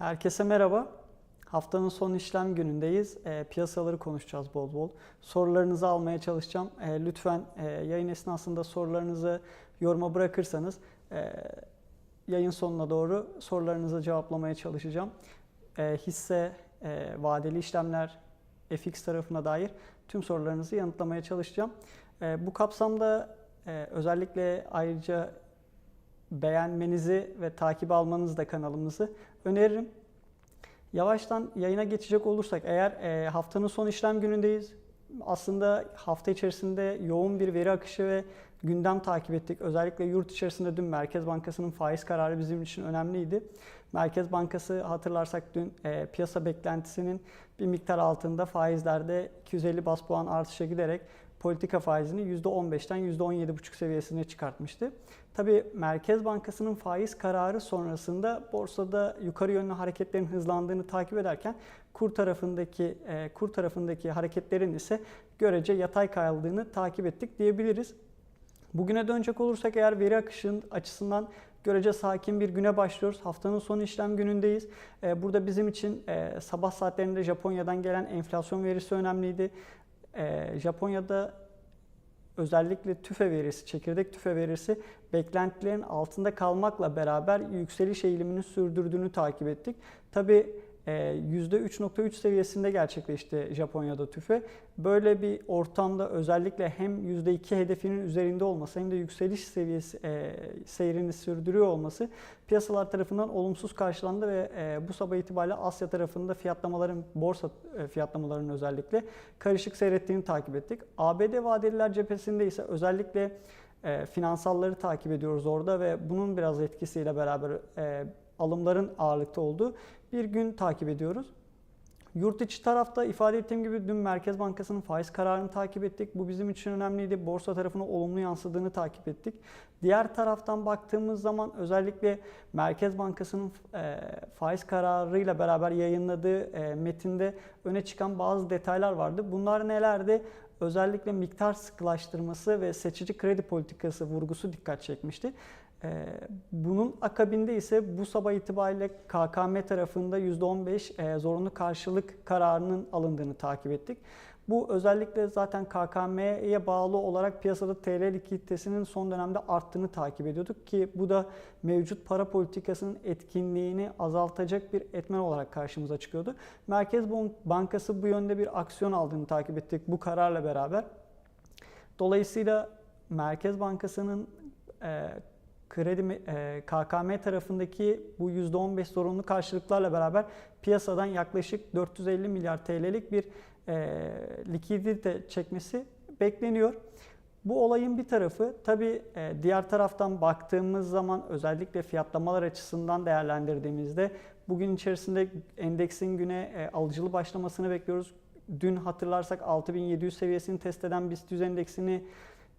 Herkese merhaba. Haftanın son işlem günündeyiz. E, piyasaları konuşacağız bol bol. Sorularınızı almaya çalışacağım. E, lütfen e, yayın esnasında sorularınızı yoruma bırakırsanız e, yayın sonuna doğru sorularınızı cevaplamaya çalışacağım. E, hisse, e, vadeli işlemler, FX tarafına dair tüm sorularınızı yanıtlamaya çalışacağım. E, bu kapsamda e, özellikle ayrıca beğenmenizi ve takip almanızı da kanalımızı öneririm. Yavaştan yayına geçecek olursak eğer e, haftanın son işlem günündeyiz. Aslında hafta içerisinde yoğun bir veri akışı ve gündem takip ettik. Özellikle yurt içerisinde dün Merkez Bankası'nın faiz kararı bizim için önemliydi. Merkez Bankası hatırlarsak dün e, piyasa beklentisinin bir miktar altında faizlerde 250 bas puan artışa giderek politika faizini %15'ten %17,5 seviyesine çıkartmıştı. Tabii Merkez Bankası'nın faiz kararı sonrasında borsada yukarı yönlü hareketlerin hızlandığını takip ederken kur tarafındaki e, kur tarafındaki hareketlerin ise görece yatay kayıldığını takip ettik diyebiliriz. Bugüne dönecek olursak eğer veri akışının açısından görece sakin bir güne başlıyoruz. Haftanın son işlem günündeyiz. E, burada bizim için e, sabah saatlerinde Japonya'dan gelen enflasyon verisi önemliydi. Japonya'da özellikle tüfe verisi, çekirdek tüfe verisi beklentilerin altında kalmakla beraber yükseliş eğilimini sürdürdüğünü takip ettik. Tabi %3.3 ee, seviyesinde gerçekleşti Japonya'da tüfe. Böyle bir ortamda özellikle hem %2 hedefinin üzerinde olması hem de yükseliş seviyesi e, seyrini sürdürüyor olması piyasalar tarafından olumsuz karşılandı ve e, bu sabah itibariyle Asya tarafında fiyatlamaların, borsa e, fiyatlamalarının özellikle karışık seyrettiğini takip ettik. ABD vadeliler cephesinde ise özellikle e, finansalları takip ediyoruz orada ve bunun biraz etkisiyle beraber e, alımların ağırlıkta olduğu bir gün takip ediyoruz. Yurt içi tarafta ifade ettiğim gibi dün Merkez Bankası'nın faiz kararını takip ettik. Bu bizim için önemliydi. Borsa tarafına olumlu yansıdığını takip ettik. Diğer taraftan baktığımız zaman özellikle Merkez Bankası'nın e, faiz kararıyla beraber yayınladığı e, metinde öne çıkan bazı detaylar vardı. Bunlar nelerdi? Özellikle miktar sıkılaştırması ve seçici kredi politikası vurgusu dikkat çekmişti. Ee, bunun akabinde ise bu sabah itibariyle KKM tarafında %15 e, zorunlu karşılık kararının alındığını takip ettik. Bu özellikle zaten KKM'ye bağlı olarak piyasada TL likiditesinin son dönemde arttığını takip ediyorduk ki bu da mevcut para politikasının etkinliğini azaltacak bir etmen olarak karşımıza çıkıyordu. Merkez Bankası bu yönde bir aksiyon aldığını takip ettik bu kararla beraber. Dolayısıyla Merkez Bankası'nın e, kredi e, KKM tarafındaki bu %15 zorunlu karşılıklarla beraber piyasadan yaklaşık 450 milyar TL'lik bir e, likidite çekmesi bekleniyor. Bu olayın bir tarafı tabi e, diğer taraftan baktığımız zaman özellikle fiyatlamalar açısından değerlendirdiğimizde bugün içerisinde endeksin güne e, alıcılı başlamasını bekliyoruz. Dün hatırlarsak 6700 seviyesini test eden BIST 100 endeksini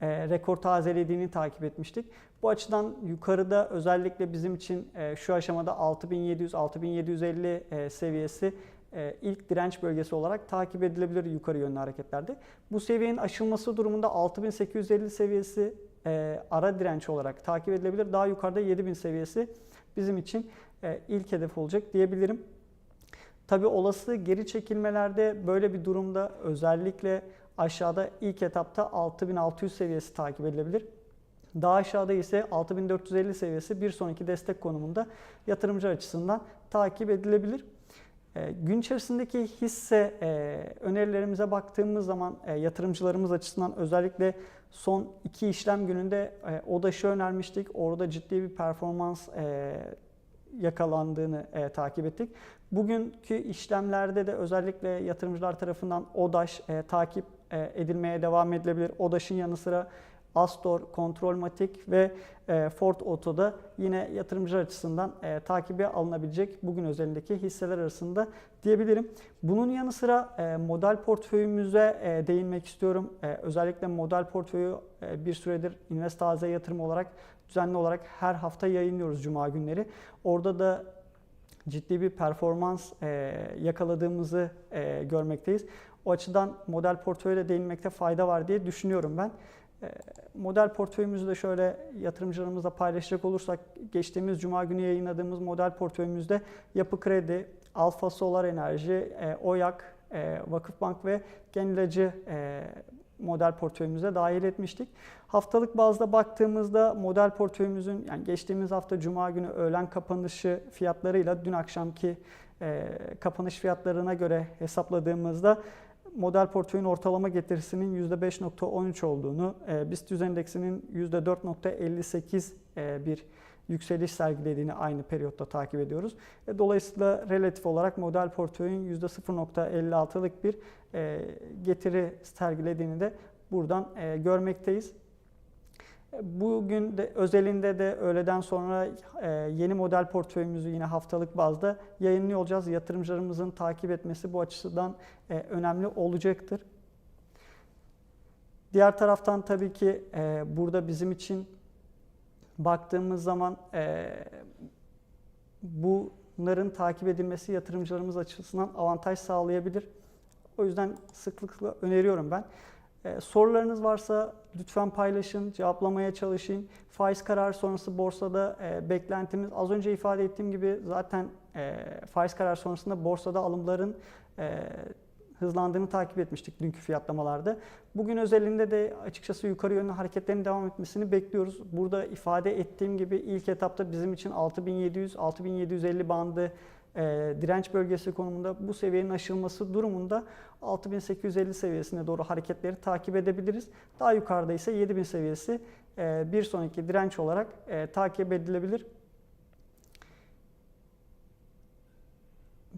e, rekor tazelediğini takip etmiştik. Bu açıdan yukarıda özellikle bizim için e, şu aşamada 6700-6750 e, seviyesi e, ilk direnç bölgesi olarak takip edilebilir yukarı yönlü hareketlerde. Bu seviyenin aşılması durumunda 6850 seviyesi e, ara direnç olarak takip edilebilir. Daha yukarıda 7000 seviyesi bizim için e, ilk hedef olacak diyebilirim. Tabi olası geri çekilmelerde böyle bir durumda özellikle aşağıda ilk etapta 6600 seviyesi takip edilebilir. Daha aşağıda ise 6450 seviyesi bir sonraki destek konumunda yatırımcı açısından takip edilebilir. E, gün içerisindeki hisse e, önerilerimize baktığımız zaman e, yatırımcılarımız açısından özellikle son iki işlem gününde e, ODAŞ'ı önermiştik. Orada ciddi bir performans yakalandığını takip ettik. Bugünkü işlemlerde de özellikle yatırımcılar tarafından ODAŞ takip edilmeye devam edilebilir. ODAŞ'ın yanı sıra Astor, Kontrolmatik ve e, Ford Auto'da yine yatırımcılar açısından e, takibe alınabilecek bugün özelindeki hisseler arasında diyebilirim. Bunun yanı sıra e, model portföyümüze e, değinmek istiyorum. E, özellikle model portföyü e, bir süredir Investaze yatırım olarak düzenli olarak her hafta yayınlıyoruz Cuma günleri. Orada da ciddi bir performans e, yakaladığımızı e, görmekteyiz. O açıdan model portföyde değinmekte fayda var diye düşünüyorum ben. Model portföyümüzü de şöyle yatırımcılarımızla paylaşacak olursak geçtiğimiz cuma günü yayınladığımız model portföyümüzde Yapı Kredi, Alfa Solar Enerji, e, OYAK, e, Vakıfbank ve Genilacı e, model portföyümüze dahil etmiştik. Haftalık bazda baktığımızda model portföyümüzün yani geçtiğimiz hafta cuma günü öğlen kapanışı fiyatlarıyla dün akşamki kapanış fiyatlarına göre hesapladığımızda model portföyün ortalama getirisinin %5.13 olduğunu, e, BIST 100 endeksinin %4.58 e, bir yükseliş sergilediğini aynı periyotta takip ediyoruz. E, dolayısıyla relatif olarak model portföyün %0.56'lık bir e, getiri sergilediğini de buradan e, görmekteyiz. Bugün de özelinde de öğleden sonra e, yeni model portföyümüzü yine haftalık bazda yayınlıyor olacağız. Yatırımcılarımızın takip etmesi bu açıdan e, önemli olacaktır. Diğer taraftan tabii ki e, burada bizim için baktığımız zaman bunların takip edilmesi yatırımcılarımız açısından avantaj sağlayabilir. O yüzden sıklıkla öneriyorum ben. Ee, sorularınız varsa lütfen paylaşın, cevaplamaya çalışayım. Faiz kararı sonrası borsada e, beklentimiz az önce ifade ettiğim gibi zaten e, faiz kararı sonrasında borsada alımların e, hızlandığını takip etmiştik dünkü fiyatlamalarda. Bugün özelinde de açıkçası yukarı yönlü hareketlerin devam etmesini bekliyoruz. Burada ifade ettiğim gibi ilk etapta bizim için 6700-6750 bandı e, direnç bölgesi konumunda bu seviyenin aşılması durumunda 6850 seviyesine doğru hareketleri takip edebiliriz. Daha yukarıda ise 7000 seviyesi e, bir sonraki direnç olarak e, takip edilebilir.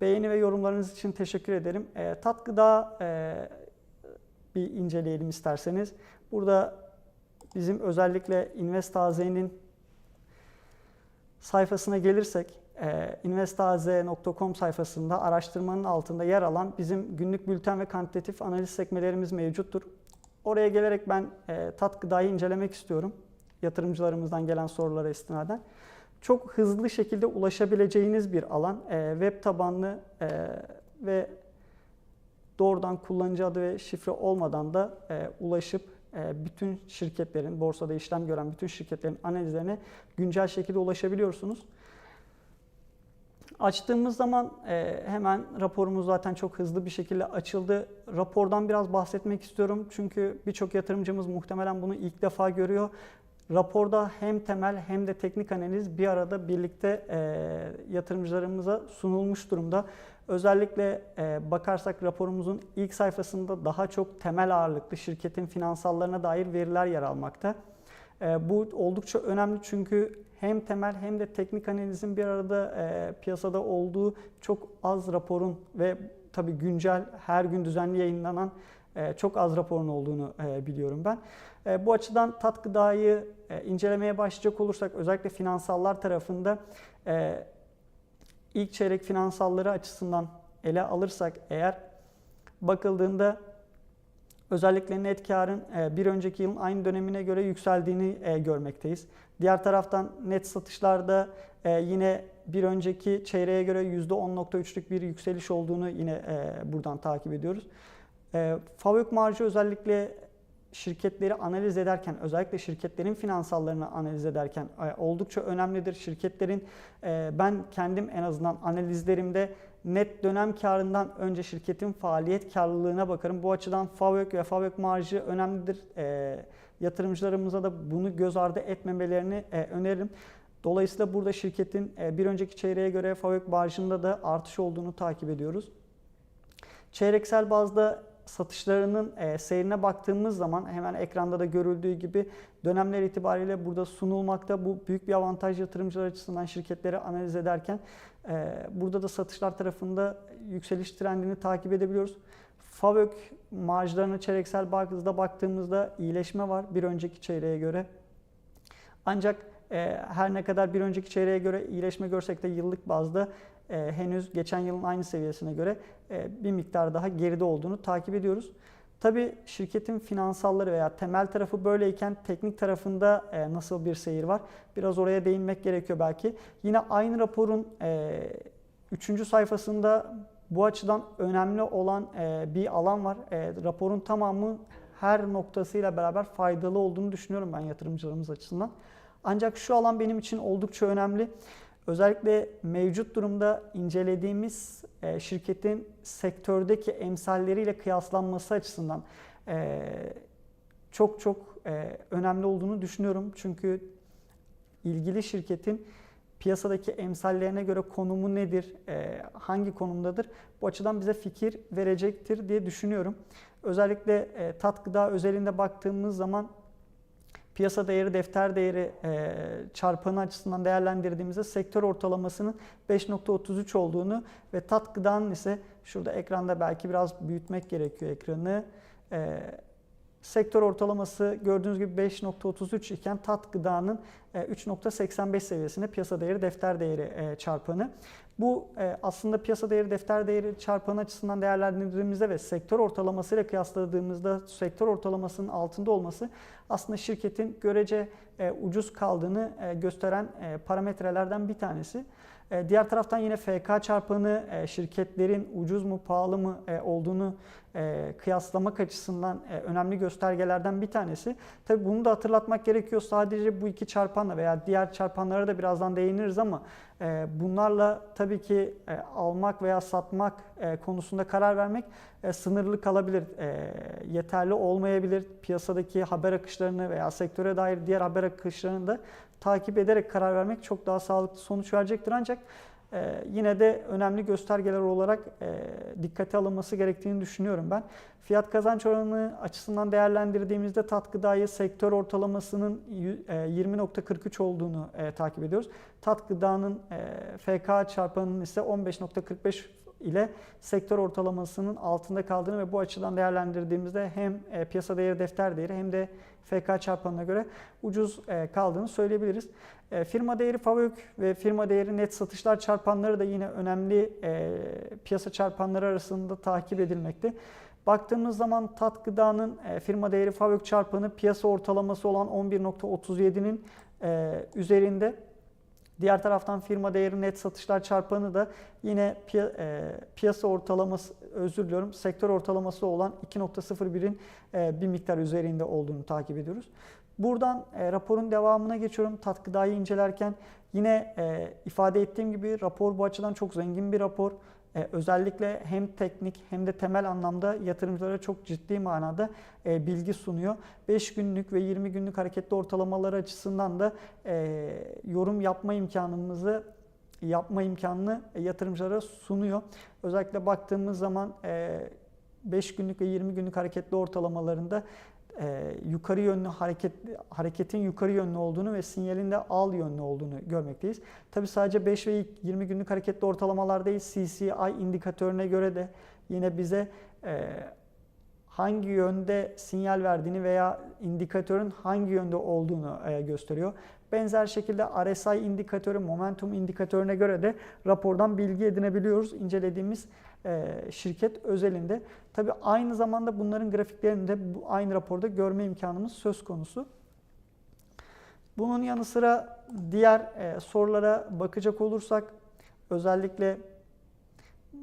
Beğeni ve yorumlarınız için teşekkür ederim. E, tat gıda e, bir inceleyelim isterseniz. Burada bizim özellikle Investaz'ın sayfasına gelirsek e, investaz.com sayfasında araştırmanın altında yer alan bizim günlük bülten ve kantitatif analiz sekmelerimiz mevcuttur. Oraya gelerek ben e, tat gıdayı incelemek istiyorum. Yatırımcılarımızdan gelen sorulara istinaden. Çok hızlı şekilde ulaşabileceğiniz bir alan. E, web tabanlı e, ve doğrudan kullanıcı adı ve şifre olmadan da e, ulaşıp bütün şirketlerin, borsada işlem gören bütün şirketlerin analizlerine güncel şekilde ulaşabiliyorsunuz. Açtığımız zaman e, hemen raporumuz zaten çok hızlı bir şekilde açıldı. Rapordan biraz bahsetmek istiyorum çünkü birçok yatırımcımız muhtemelen bunu ilk defa görüyor. Raporda hem temel hem de teknik analiz bir arada birlikte e, yatırımcılarımıza sunulmuş durumda. Özellikle e, bakarsak raporumuzun ilk sayfasında daha çok temel ağırlıklı şirketin finansallarına dair veriler yer almakta. E, bu oldukça önemli çünkü hem temel hem de teknik analizin bir arada e, piyasada olduğu çok az raporun ve tabii güncel her gün düzenli yayınlanan e, çok az raporun olduğunu e, biliyorum ben. E, bu açıdan tat gıdayı e, incelemeye başlayacak olursak özellikle finansallar tarafında e, ilk çeyrek finansalları açısından ele alırsak eğer bakıldığında özellikle net karın bir önceki yılın aynı dönemine göre yükseldiğini görmekteyiz. Diğer taraftan net satışlarda yine bir önceki çeyreğe göre %10.3'lük bir yükseliş olduğunu yine buradan takip ediyoruz. Fabrik marjı özellikle şirketleri analiz ederken, özellikle şirketlerin finansallarını analiz ederken oldukça önemlidir. Şirketlerin ben kendim en azından analizlerimde net dönem karından önce şirketin faaliyet karlılığına bakarım. Bu açıdan FAVÖK ve FAVÖK marjı önemlidir. E, yatırımcılarımıza da bunu göz ardı etmemelerini e, öneririm. Dolayısıyla burada şirketin e, bir önceki çeyreğe göre FAVÖK marjında da artış olduğunu takip ediyoruz. Çeyreksel bazda satışlarının e, seyrine baktığımız zaman hemen ekranda da görüldüğü gibi dönemler itibariyle burada sunulmakta. Bu büyük bir avantaj yatırımcılar açısından şirketleri analiz ederken e, burada da satışlar tarafında yükseliş trendini takip edebiliyoruz. FAVÖK marjlarına çeyreksel bazda baktığımızda iyileşme var bir önceki çeyreğe göre. Ancak e, her ne kadar bir önceki çeyreğe göre iyileşme görsek de yıllık bazda e, henüz geçen yılın aynı seviyesine göre e, bir miktar daha geride olduğunu takip ediyoruz. Tabi şirketin finansalları veya temel tarafı böyleyken teknik tarafında e, nasıl bir seyir var? Biraz oraya değinmek gerekiyor belki. Yine aynı raporun 3. E, sayfasında bu açıdan önemli olan e, bir alan var. E, raporun tamamı her noktasıyla beraber faydalı olduğunu düşünüyorum ben yatırımcılarımız açısından. Ancak şu alan benim için oldukça önemli. Özellikle mevcut durumda incelediğimiz e, şirketin sektördeki emsalleriyle kıyaslanması açısından e, çok çok e, önemli olduğunu düşünüyorum. Çünkü ilgili şirketin piyasadaki emsallerine göre konumu nedir, hangi konumdadır bu açıdan bize fikir verecektir diye düşünüyorum. Özellikle e, tat gıda özelinde baktığımız zaman piyasa değeri, defter değeri e, çarpanı açısından değerlendirdiğimizde sektör ortalamasının 5.33 olduğunu ve tat ise şurada ekranda belki biraz büyütmek gerekiyor ekranı. E, sektör ortalaması gördüğünüz gibi 5.33 iken tat gıdanın 3.85 seviyesinde piyasa değeri defter değeri e, çarpanı. Bu e, aslında piyasa değeri defter değeri çarpanı açısından değerlendirdiğimizde ve sektör ortalamasıyla kıyasladığımızda sektör ortalamasının altında olması aslında şirketin görece e, ucuz kaldığını gösteren parametrelerden bir tanesi. Diğer taraftan yine FK çarpanı şirketlerin ucuz mu pahalı mı olduğunu kıyaslamak açısından önemli göstergelerden bir tanesi. Tabi bunu da hatırlatmak gerekiyor. Sadece bu iki çarpanla veya diğer çarpanlara da birazdan değiniriz ama bunlarla tabii ki almak veya satmak konusunda karar vermek sınırlı kalabilir. Yeterli olmayabilir. Piyasadaki haber akışlarını veya sektöre dair diğer haber akışlarını da takip ederek karar vermek çok daha sağlıklı sonuç verecektir. Ancak e, yine de önemli göstergeler olarak e, dikkate alınması gerektiğini düşünüyorum ben. Fiyat kazanç oranı açısından değerlendirdiğimizde tat gıdayı sektör ortalamasının e, 20.43 olduğunu e, takip ediyoruz. Tat gıdanın e, FK çarpanının ise 15.45 ile sektör ortalamasının altında kaldığını ve bu açıdan değerlendirdiğimizde hem e, piyasa değeri defter değeri hem de FK çarpanına göre ucuz e, kaldığını söyleyebiliriz. E, firma değeri FAVÖK ve firma değeri net satışlar çarpanları da yine önemli piyasa çarpanları arasında takip edilmekte. Baktığımız zaman tat gıdanın firma değeri FAVÖK çarpanı piyasa ortalaması olan 11.37'nin üzerinde. Diğer taraftan firma değeri net satışlar çarpanı da yine e, piyasa ortalaması, özür diliyorum, sektör ortalaması olan 2.01'in e, bir miktar üzerinde olduğunu takip ediyoruz. Buradan e, raporun devamına geçiyorum. Tat gıdayı incelerken yine e, ifade ettiğim gibi rapor bu açıdan çok zengin bir rapor. Ee, özellikle hem teknik hem de temel anlamda yatırımcılara çok ciddi manada e, bilgi sunuyor. 5 günlük ve 20 günlük hareketli ortalamaları açısından da e, yorum yapma imkanımızı yapma imkanını yatırımcılara sunuyor. Özellikle baktığımız zaman 5 e, günlük ve 20 günlük hareketli ortalamalarında e, yukarı yönlü hareket hareketin yukarı yönlü olduğunu ve sinyalin de al yönlü olduğunu görmekteyiz. Tabi sadece 5 ve 20 günlük hareketli ortalamalar değil, CCI indikatörüne göre de yine bize e, hangi yönde sinyal verdiğini veya indikatörün hangi yönde olduğunu e, gösteriyor. Benzer şekilde RSI indikatörü, momentum indikatörüne göre de rapordan bilgi edinebiliyoruz incelediğimiz şirket özelinde. Tabi aynı zamanda bunların grafiklerini de aynı raporda görme imkanımız söz konusu. Bunun yanı sıra diğer e, sorulara bakacak olursak özellikle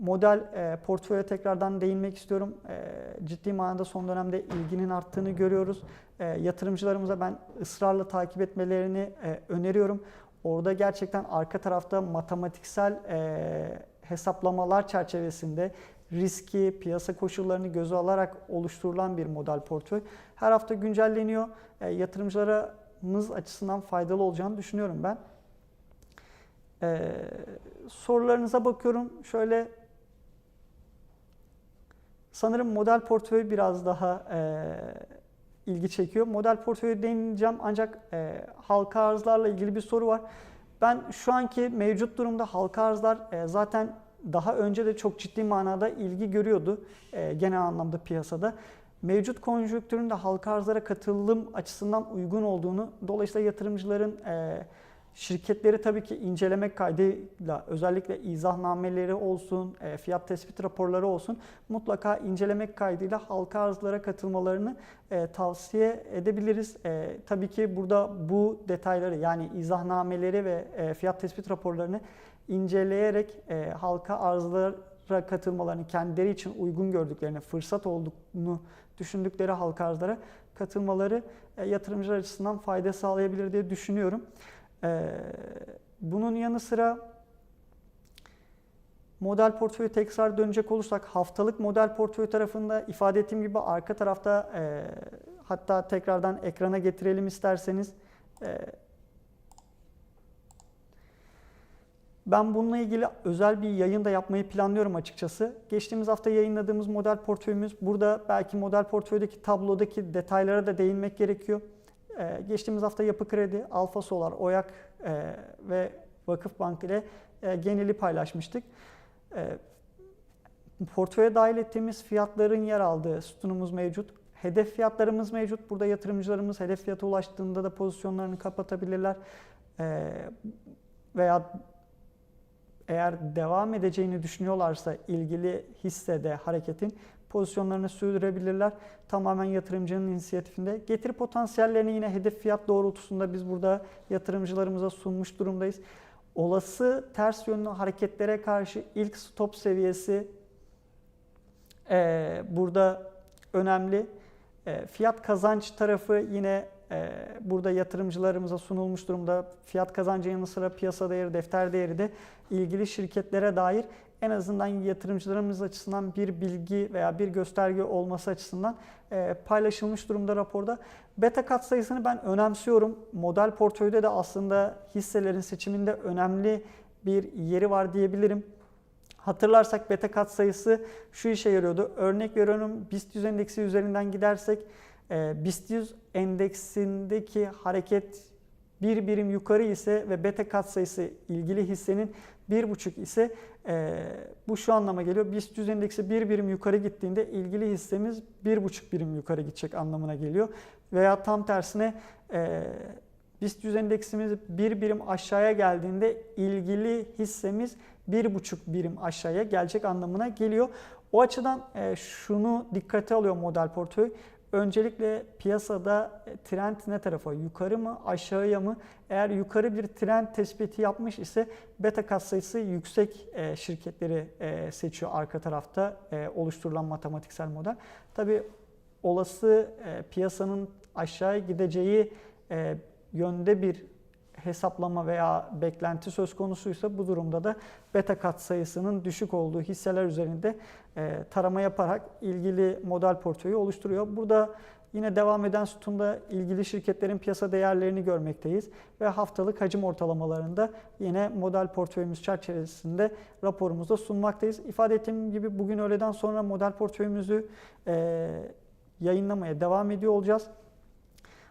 model e, portföye tekrardan değinmek istiyorum. E, ciddi manada son dönemde ilginin arttığını görüyoruz. E, yatırımcılarımıza ben ısrarla takip etmelerini e, öneriyorum. Orada gerçekten arka tarafta matematiksel e, hesaplamalar çerçevesinde riski, piyasa koşullarını göze alarak oluşturulan bir model portföy. Her hafta güncelleniyor. E, yatırımcılarımız açısından faydalı olacağını düşünüyorum ben. E, sorularınıza bakıyorum. Şöyle sanırım model portföy biraz daha e, ilgi çekiyor. Model portföyü değineceğim ancak e, halka arzlarla ilgili bir soru var. Ben şu anki mevcut durumda halka arzlar e, zaten daha önce de çok ciddi manada ilgi görüyordu e, genel anlamda piyasada. Mevcut konjonktürün de halka arzlara katılım açısından uygun olduğunu, dolayısıyla yatırımcıların e, şirketleri tabii ki incelemek kaydıyla özellikle izahnameleri olsun, e, fiyat tespit raporları olsun mutlaka incelemek kaydıyla halka arzlara katılmalarını e, tavsiye edebiliriz. E, tabii ki burada bu detayları yani izahnameleri ve fiyat tespit raporlarını inceleyerek halka arzlara katılmalarını kendileri için uygun gördüklerini, fırsat olduğunu düşündükleri halka arzlara katılmaları yatırımcılar açısından fayda sağlayabilir diye düşünüyorum. E, bunun yanı sıra model portföyü tekrar dönecek olursak haftalık model portföyü tarafında ifade ettiğim gibi arka tarafta e, hatta tekrardan ekrana getirelim isterseniz. E, ben bununla ilgili özel bir yayın da yapmayı planlıyorum açıkçası. Geçtiğimiz hafta yayınladığımız model portföyümüz burada belki model portföydeki tablodaki detaylara da değinmek gerekiyor. Ee, geçtiğimiz hafta Yapı Kredi, Alfa Solar, Oyak e, ve Vakıfbank ile e, geneli paylaşmıştık. E, portföye dahil ettiğimiz fiyatların yer aldığı sütunumuz mevcut. Hedef fiyatlarımız mevcut. Burada yatırımcılarımız hedef fiyata ulaştığında da pozisyonlarını kapatabilirler. E, veya eğer devam edeceğini düşünüyorlarsa ilgili hissede hareketin pozisyonlarını sürdürebilirler. Tamamen yatırımcının inisiyatifinde. Getiri potansiyellerini yine hedef fiyat doğrultusunda biz burada yatırımcılarımıza sunmuş durumdayız. Olası ters yönlü hareketlere karşı ilk stop seviyesi e, burada önemli. E, fiyat kazanç tarafı yine e, burada yatırımcılarımıza sunulmuş durumda. Fiyat kazancı yanı sıra piyasa değeri, defter değeri de ilgili şirketlere dair en azından yatırımcılarımız açısından bir bilgi veya bir gösterge olması açısından e, paylaşılmış durumda raporda. Beta kat sayısını ben önemsiyorum. Model portföyde de aslında hisselerin seçiminde önemli bir yeri var diyebilirim. Hatırlarsak beta kat sayısı şu işe yarıyordu. Örnek veriyorum BIST 100 endeksi üzerinden gidersek e, BIST 100 endeksindeki hareket bir birim yukarı ise ve beta kat sayısı ilgili hissenin bir buçuk ise e, bu şu anlama geliyor. BIST 100 endeksi bir birim yukarı gittiğinde ilgili hissemiz bir buçuk birim yukarı gidecek anlamına geliyor. Veya tam tersine e, BIST 100 endeksimiz bir birim aşağıya geldiğinde ilgili hissemiz bir buçuk birim aşağıya gelecek anlamına geliyor. O açıdan e, şunu dikkate alıyor model portföy. Öncelikle piyasada e, trend ne tarafa? Yukarı mı, aşağıya mı? Eğer yukarı bir trend tespiti yapmış ise beta kat sayısı yüksek e, şirketleri e, seçiyor arka tarafta oluşturulan matematiksel model. Tabi olası piyasanın aşağıya gideceği yönde bir hesaplama veya beklenti söz konusuysa bu durumda da beta kat sayısının düşük olduğu hisseler üzerinde e, tarama yaparak ilgili model portföyü oluşturuyor. Burada yine devam eden sütunda ilgili şirketlerin piyasa değerlerini görmekteyiz ve haftalık hacim ortalamalarında yine model portföyümüz çerçevesinde raporumuzda sunmaktayız. İfade ettiğim gibi bugün öğleden sonra model portföyümüzü e, yayınlamaya devam ediyor olacağız.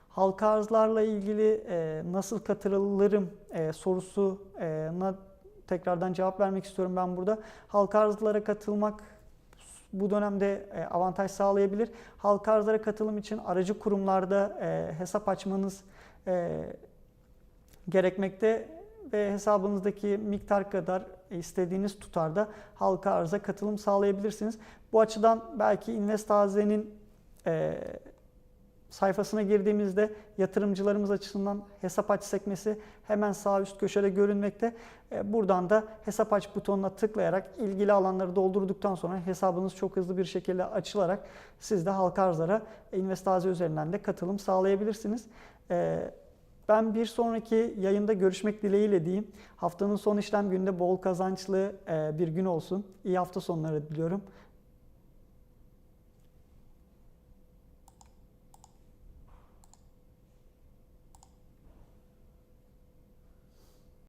Halka arzlarla ilgili e, nasıl katılırım e, sorusuna tekrardan cevap vermek istiyorum ben burada. Halka arzlara katılmak bu dönemde e, avantaj sağlayabilir. Halka arzlara katılım için aracı kurumlarda e, hesap açmanız e, gerekmekte ve hesabınızdaki miktar kadar istediğiniz tutarda halka arza katılım sağlayabilirsiniz. Bu açıdan belki Investaze'nin e, sayfasına girdiğimizde yatırımcılarımız açısından hesap aç sekmesi hemen sağ üst köşede görünmekte. E, buradan da hesap aç butonuna tıklayarak ilgili alanları doldurduktan sonra hesabınız çok hızlı bir şekilde açılarak siz de halka arzlara Investaze üzerinden de katılım sağlayabilirsiniz. E, ben bir sonraki yayında görüşmek dileğiyle diyeyim. Haftanın son işlem gününde bol kazançlı e, bir gün olsun. İyi hafta sonları diliyorum.